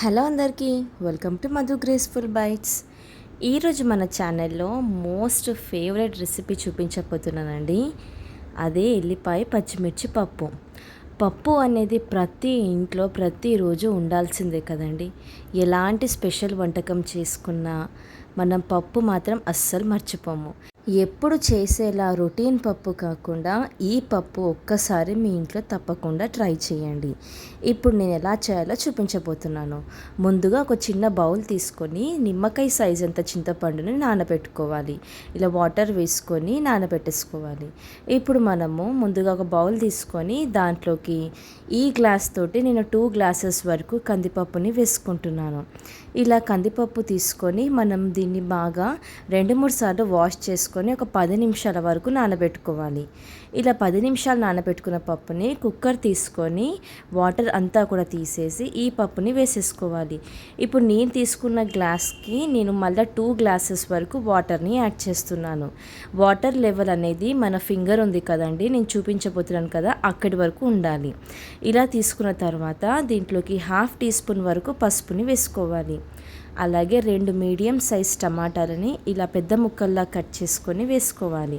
Hello అందరికీ welcome to Madhu graceful bites ఈరోజు మన ఛానల్లో మోస్ట్ ఫేవరెట్ రెసిపీ చూపించబోతున్నానండి. అదే ఎల్లిపాయ పచ్చిమిర్చి పప్పు. పప్పు అనేది ప్రతి ఇంట్లో ప్రతిరోజు ఉండాల్సిందే కదండి. ఎలాంటి స్పెషల్ వంటకం చేసుకున్నా మనం పప్పు మాత్రం అస్సలు మర్చిపోము. ఎప్పుడు చేసేలా రొటీన్ పప్పు కాకుండా ఈ పప్పు ఒక్కసారి మీ ఇంట్లో తప్పకుండా ట్రై చేయండి. ఇప్పుడు నేను ఎలా చేయాలో చూపించబోతున్నాను. ముందుగా ఒక చిన్న బౌల్ తీసుకొని నిమ్మకాయ సైజ్ అంత చింతపండుని నానబెట్టుకోవాలి. ఇలా వాటర్ వేసుకొని నానబెట్టేసుకోవాలి. ఇప్పుడు మనము ముందుగా ఒక బౌల్ తీసుకొని దాంట్లోకి ఈ గ్లాస్ తోటి నేను టూ గ్లాసెస్ వరకు కందిపప్పుని వేసుకుంటున్నాను. ఇలా కందిపప్పు తీసుకొని మనం దీన్ని బాగా రెండు మూడు సార్లు వాష్ చేసుకొని ఒక పది నిమిషాల వరకు నానబెట్టుకోవాలి. ఇలా పది నిమిషాలు నానబెట్టుకున్న పప్పుని కుక్కర్ తీసుకొని వాటర్ అంతా కూడా తీసేసి ఈ పప్పుని వేసేసుకోవాలి. ఇప్పుడు నేను తీసుకున్న గ్లాస్కి నేను మళ్ళీ టూ గ్లాసెస్ వరకు వాటర్ని యాడ్ చేస్తున్నాను. వాటర్ లెవెల్ అనేది మన ఫింగర్ ఉంది కదండి నేను చూపించబోతున్నాను కదా అక్కడి వరకు ఉండాలి. ఇలా తీసుకున్న తర్వాత దీంట్లోకి హాఫ్ టీ స్పూన్ వరకు పసుపుని వేసుకోవాలి. అలాగే రెండు మీడియం సైజ్ టమాటాలని ఇలా పెద్ద ముక్కల్లా కట్ చేసుకొని వేసుకోవాలి.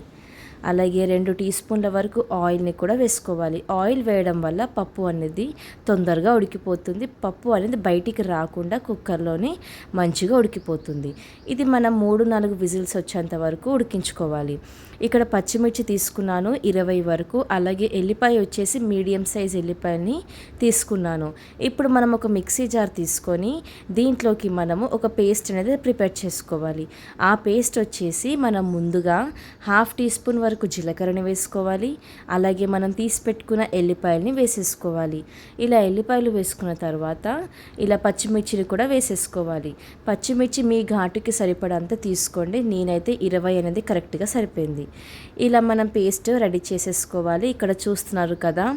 అలాగే రెండు టీ స్పూన్ల వరకు ఆయిల్ని కూడా వేసుకోవాలి. ఆయిల్ వేయడం వల్ల పప్పు అనేది తొందరగా ఉడికిపోతుంది. పప్పు అనేది బయటికి రాకుండా కుక్కర్లోనే మంచిగా ఉడికిపోతుంది. ఇది మనం మూడు నాలుగు విజిల్స్ వచ్చేంత వరకు ఉడికించుకోవాలి. ఇక్కడ పచ్చిమిర్చి తీసుకున్నాను ఇరవై వరకు. అలాగే ఎల్లిపాయ వచ్చేసి మీడియం సైజ్ ఎల్లిపాయని తీసుకున్నాను. ఇప్పుడు మనం ఒక మిక్సీ జార్ తీసుకొని దీంట్లోకి మనము ఒక పేస్ట్ అనేది ప్రిపేర్ చేసుకోవాలి. ఆ పేస్ట్ వచ్చేసి మనం ముందుగా హాఫ్ టీ స్పూన్ వరకు జీలకర్రని వేసుకోవాలి. అలాగే మనం తీసి పెట్టుకున్న ఎల్లిపాయలని వేసేసుకోవాలి. ఇలా ఎల్లిపాయలు వేసుకున్న తర్వాత ఇలా పచ్చిమిర్చిని కూడా వేసేసుకోవాలి. పచ్చిమిర్చి మీ ఘాటుకి సరిపడంత తీసుకోండి. నేనైతే ఇరవై అనేది కరెక్ట్గా సరిపోయింది. ఇలా మనం పేస్ట్ రెడీ చేసేసుకోవాలి. ఇక్కడ చూస్తున్నారు కదా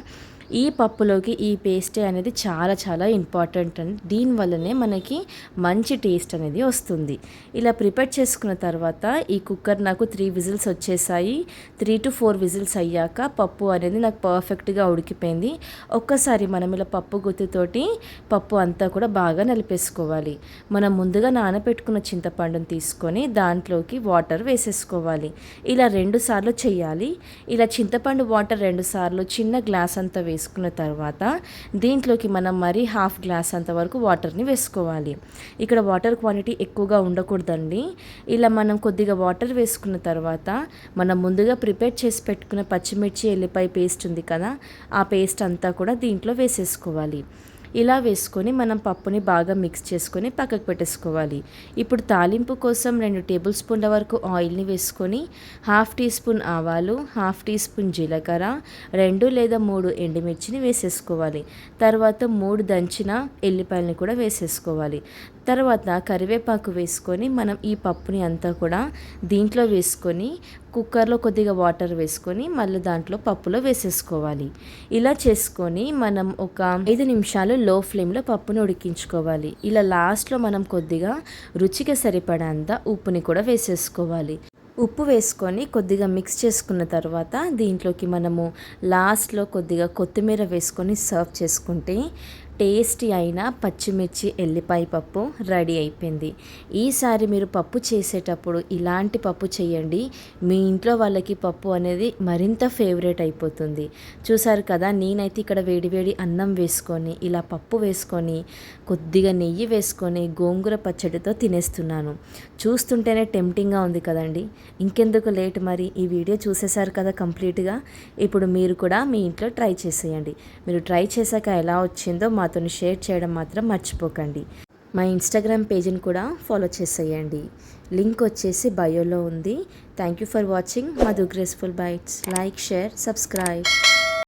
ఈ పప్పులోకి ఈ పేస్ట్ అనేది చాలా చాలా ఇంపార్టెంట్ అండి దీనివల్లనే మనకి మంచి టేస్ట్ అనేది వస్తుంది. ఇలా ప్రిపేర్ చేసుకున్న తర్వాత ఈ కుక్కర్ నాకు త్రీ విజిల్స్ వచ్చేసాయి. త్రీ టు ఫోర్ విజిల్స్ అయ్యాక పప్పు అనేది నాకు పర్ఫెక్ట్గా ఉడికిపోయింది. ఒక్కసారి మనం ఇలా పప్పు గుత్తితోటి పప్పు అంతా కూడా బాగా నలిపేసుకోవాలి. మనం ముందుగా నానబెట్టుకున్న చింతపండుని తీసుకొని దాంట్లోకి వాటర్ వేసేసుకోవాలి. ఇలా రెండు సార్లు చేయాలి. ఇలా చింతపండు వాటర్ రెండు సార్లు చిన్న గ్లాస్ అంతా వేసి వేసుకున్న తర్వాత దీంట్లోకి మనం మరీ హాఫ్ గ్లాస్ అంతవరకు వాటర్ని వేసుకోవాలి. ఇక్కడ వాటర్ క్వాంటిటీ ఎక్కువగా ఉండకూడదండి. ఇలా మనం కొద్దిగా వాటర్ వేసుకున్న తర్వాత మనం ముందుగా ప్రిపేర్ చేసి పెట్టుకున్న పచ్చిమిర్చి ఎల్లిపాయ పేస్ట్ ఉంది కదా ఆ పేస్ట్ అంతా కూడా దీంట్లో వేసేసుకోవాలి. ఇలా వేసుకొని మనం పప్పుని బాగా మిక్స్ చేసుకొని పక్కకు పెట్టేసుకోవాలి. ఇప్పుడు తాలింపు కోసం రెండు టేబుల్ స్పూన్ల వరకు ఆయిల్ని వేసుకొని హాఫ్ టీ స్పూన్ ఆవాలు హాఫ్ టీ స్పూన్ జీలకర్ర రెండు లేదా మూడు ఎండుమిర్చిని వేసేసుకోవాలి. తర్వాత మూడు దంచిన ఎల్లిపాయలని కూడా వేసేసుకోవాలి. తర్వాత కరివేపాకు వేసుకొని మనం ఈ పప్పుని అంతా కూడా దీంట్లో వేసుకొని కుక్కర్లో కొద్దిగా వాటర్ వేసుకొని మళ్ళీ దాంట్లో పప్పులో వేసేసుకోవాలి. ఇలా చేసుకొని మనం ఒక ఐదు నిమిషాలు లో ఫ్లేమ్లో పప్పును ఉడికించుకోవాలి. ఇలా లాస్ట్లో మనం కొద్దిగా రుచికి సరిపడంత ఉప్పుని కూడా వేసేసుకోవాలి. ఉప్పు వేసుకొని కొద్దిగా మిక్స్ చేసుకున్న తర్వాత దీంట్లోకి మనము లాస్ట్లో కొద్దిగా కొత్తిమీర వేసుకొని సర్వ్ చేసుకుంటే టేస్టీ అయిన పచ్చిమిర్చి ఎల్లిపాయ పప్పు రెడీ అయిపోయింది. ఈసారి మీరు పప్పు చేసేటప్పుడు ఇలాంటి పప్పు చేయండి. మీ ఇంట్లో వాళ్ళకి పప్పు అనేది మరింత ఫేవరెట్ అయిపోతుంది. చూసారు కదా నేనైతే ఇక్కడ వేడివేడి అన్నం వేసుకొని ఇలా పప్పు వేసుకొని కొద్దిగా నెయ్యి వేసుకొని గోంగూర పచ్చడితో తినేస్తున్నాను. చూస్తుంటేనే టెంప్టింగ్గా ఉంది కదండి. ఇంకెందుకు లేట్ మరి? ఈ వీడియో చూసేశారు కదా కంప్లీట్గా ఇప్పుడు మీరు కూడా మీ ఇంట్లో ట్రై చేసేయండి. మీరు ట్రై చేశాక ఎలా వచ్చిందో మా మాతో షేర్ చేయడం మాత్రం మర్చిపోకండి. మా ఇన్స్టాగ్రామ్ పేజీని కూడా ఫాలో చేసేయండి. లింక్ వచ్చేసి బయోలో ఉంది. Thank you for watching. Madhu graceful bites. Like share subscribe.